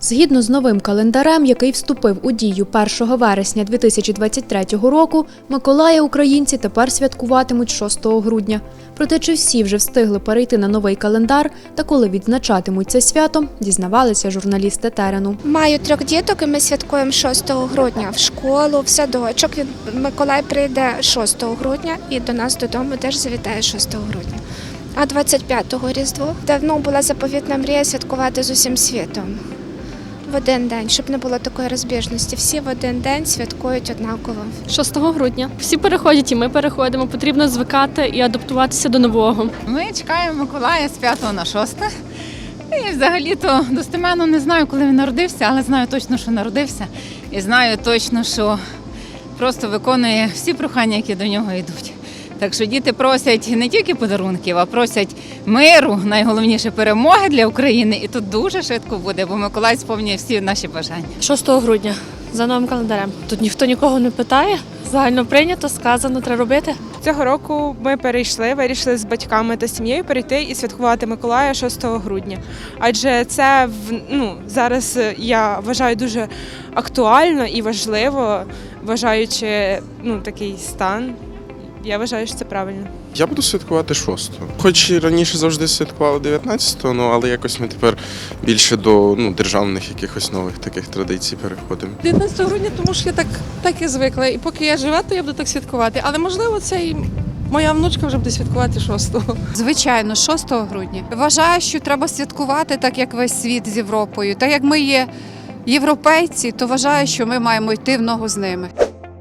Згідно з новим календарем, який вступив у дію 1 вересня 2023 року, Миколая українці тепер святкуватимуть 6 грудня. Проте чи всі вже встигли перейти на новий календар та коли відзначатимуть це свято, дізнавалися журналісти терену. Маю трьох діток, і ми святкуємо 6 грудня в школу, в садочок. Миколай прийде 6 грудня і до нас додому теж завітає 6 грудня. А 25-го Різдво давно була заповітна мрія святкувати з усім світом. В один день, щоб не було такої розбіжності. Всі в один день святкують однаково. 6 грудня. Всі переходять, і ми переходимо. Потрібно звикати і адаптуватися до нового. Ми чекаємо Миколая з 5 на 6. І взагалі-то достеменно не знаю, коли він народився, але знаю точно, що народився. І знаю точно, що просто виконує всі прохання, які до нього йдуть. Так що діти просять не тільки подарунків, а просять миру, найголовніше перемоги для України. І тут дуже швидко буде, бо Миколай сповнює всі наші бажання. 6 грудня за новим календарем. Тут ніхто нікого не питає. Загально прийнято, сказано, треба робити. Цього року ми перейшли, вирішили з батьками та сім'єю перейти і святкувати Миколая 6 грудня. Адже це в- ну, зараз я вважаю дуже актуально і важливо, вважаючи ну, такий стан. Я вважаю, що це правильно. Я буду святкувати 6 Хоч і раніше завжди святкували 19-го, ну але якось ми тепер більше до ну, державних якихось нових таких традицій переходимо. 19 грудня, тому що я так, так і звикла. І поки я жива, то я буду так святкувати. Але можливо, це і моя внучка вже буде святкувати 6-го. Звичайно, 6 грудня. Вважаю, що треба святкувати так, як весь світ з Європою. Так як ми є європейці, то вважаю, що ми маємо йти в ногу з ними.